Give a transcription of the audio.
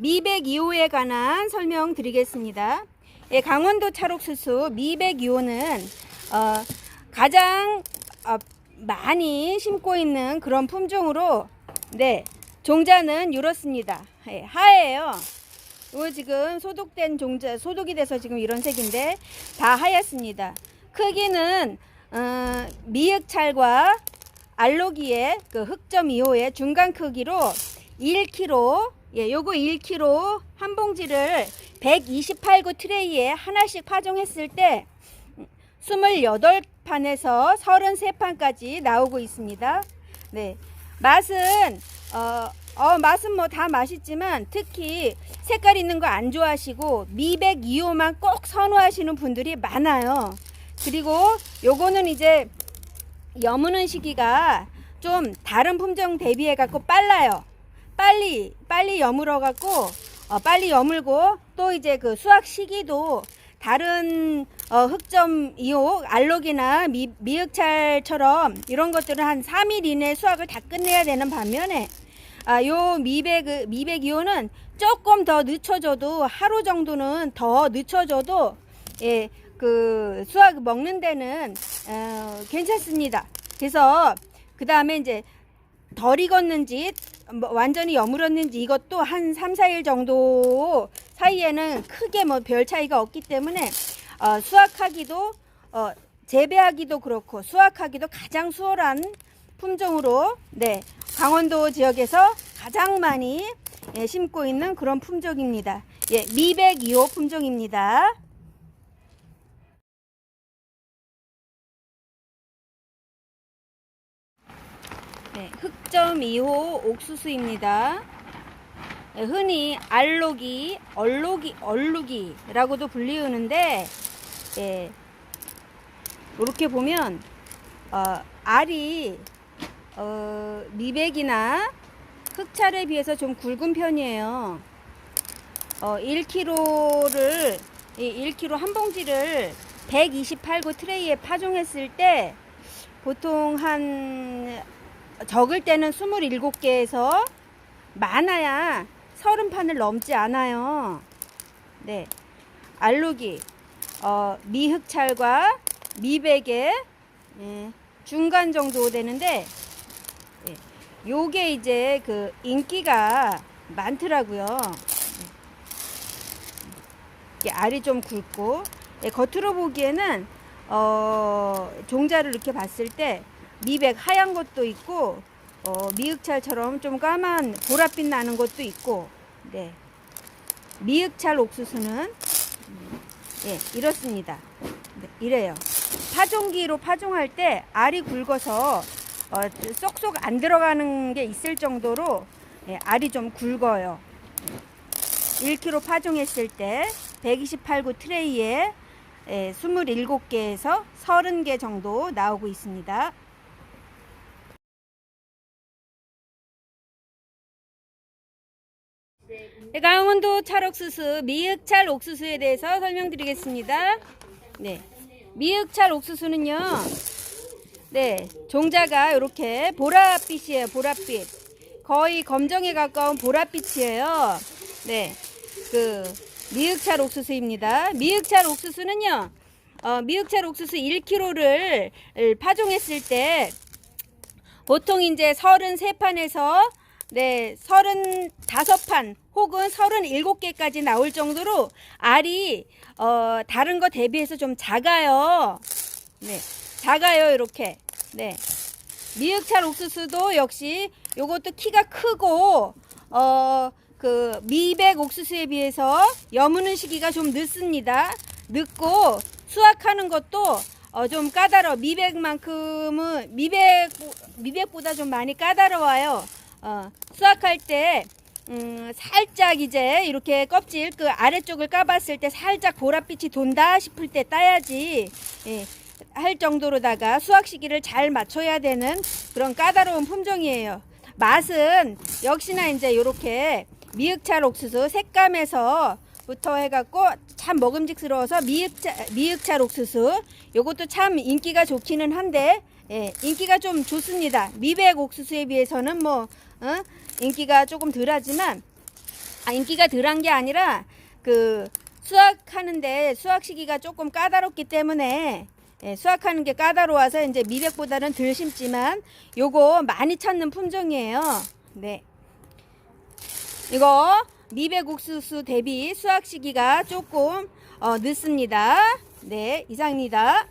미백 2호에 관한 설명 드리겠습니다. 예, 강원도 찰옥수수 미백 2호는 어, 가장 어, 많이 심고 있는 그런 품종으로 네 종자는 이렇습니다. 예, 하예요. 이거 지금 소독된 종자 소독이 돼서 지금 이런 색인데 다 하얗습니다. 크기는 어, 미역찰과 알로기의 그 흑점 2호의 중간 크기로 1kg 예, 요거 1kg 한 봉지를 128구 트레이에 하나씩 파종했을 때 28판에서 33판까지 나오고 있습니다. 네. 맛은 어, 어 맛은 뭐 다 맛있지만 특히 색깔 있는 거 안 좋아하시고 미백 2호만 꼭 선호하시는 분들이 많아요. 그리고 요거는 이제 여무는 시기가 좀 다른 품종 대비해 갖고 빨라요. 빨리 빨리 여물어 갖고 어, 빨리 여물고 또 이제 그 수확 시기도 다른 어, 흑점 2호 알록이나 미, 미흑찰처럼 이런 것들은 한 3일 이내 수확을 다 끝내야 되는 반면에 아, 요 미백 미백 2호는 조금 더 늦춰져도 하루 정도는 더 늦춰져도 예, 그 수확 먹는 데는 어, 괜찮습니다. 그래서 그 다음에 이제 덜 익었는지 뭐 완전히 여물었는지 이것도 한 3, 4일 정도 사이에는 크게 뭐 별 차이가 없기 때문에 어, 수확하기도 어, 재배하기도 그렇고 수확하기도 가장 수월한 품종으로 네 강원도 지역에서 가장 많이 예, 심고 있는 그런 품종입니다. 예, 미백 2호 품종입니다. 네, 흑점 2호 옥수수입니다. 네, 흔히 알록이, 얼록이, 얼룩이라고도 불리우는데, 예, 이렇게 보면 어, 알이 어, 미백이나 흑찰에 비해서 좀 굵은 편이에요. 어, 1kg를 1kg 한 봉지를 128구 트레이에 파종했을 때 보통 한 적을 때는 27개에서 많아야 30판을 넘지 않아요. 네. 알루기, 어, 미흑찰과 미백의 예, 중간 정도 되는데, 예, 요게 이제 그 인기가 많더라고요. 이게 알이 좀 굵고, 예, 겉으로 보기에는 어, 종자를 이렇게 봤을 때 미백 하얀 것도 있고 어, 미흑찰처럼 좀 까만 보랏빛 나는 것도 있고 네. 미흑찰 옥수수는 음, 예, 이렇습니다. 네, 이래요. 파종기로 파종할 때 알이 굵어서 어, 쏙쏙 안 들어가는 게 있을 정도로 예, 알이 좀 굵어요. 1kg 파종했을 때 128구 트레이에 예, 27개에서 30개 정도 나오고 있습니다. 네, 강원도 찰옥수수 미흑찰 옥수수에 대해서 설명드리겠습니다. 네, 미흑찰 옥수수는요, 네, 종자가 이렇게 보랏빛이에요, 보랏빛. 거의 검정에 가까운 보랏빛이에요. 네, 그 미흑찰 옥수수입니다. 미흑찰 옥수수는요, 어, 미흑찰 옥수수 1kg를 파종했을 때 보통 이제 33판에서 네, 35판 혹은 37개까지 나올 정도로 알이 어, 다른 거 대비해서 좀 작아요. 네. 작아요, 이렇게. 네. 미흑찰 옥수수도 역시 요것도 키가 크고 어, 그 미백 옥수수에 비해서 여무는 시기가 좀 늦습니다. 늦고 수확하는 것도 어, 좀 까다로워. 미백만큼은 미백 미백보다 좀 많이 까다로워요. 어, 수확할 때 음, 살짝 이제 이렇게 껍질 그 아래쪽을 까봤을 때 살짝 보랏빛이 돈다 싶을 때 따야지 예, 할 정도로다가 수확 시기를 잘 맞춰야 되는 그런 까다로운 품종이에요. 맛은 역시나 이제 이렇게 미흑찰 옥수수 색감에서 부터 해갖고 참 먹음직스러워서 미흑차, 미흑찰 옥수수 요것도 참 인기가 좋기는 한데 예, 인기가 좀 좋습니다. 미백 옥수수에 비해서는 뭐 어? 인기가 조금 덜하지만 인기가 덜한 게 아니라 그 수확하는데 수확 시기가 조금 까다롭기 때문에 예, 수확하는 게 까다로워서 이제 미백보다는 덜 심지만 요거 많이 찾는 품종이에요. 네. 이거 미백 옥수수 대비 수확 시기가 조금 어, 늦습니다. 네, 이상입니다.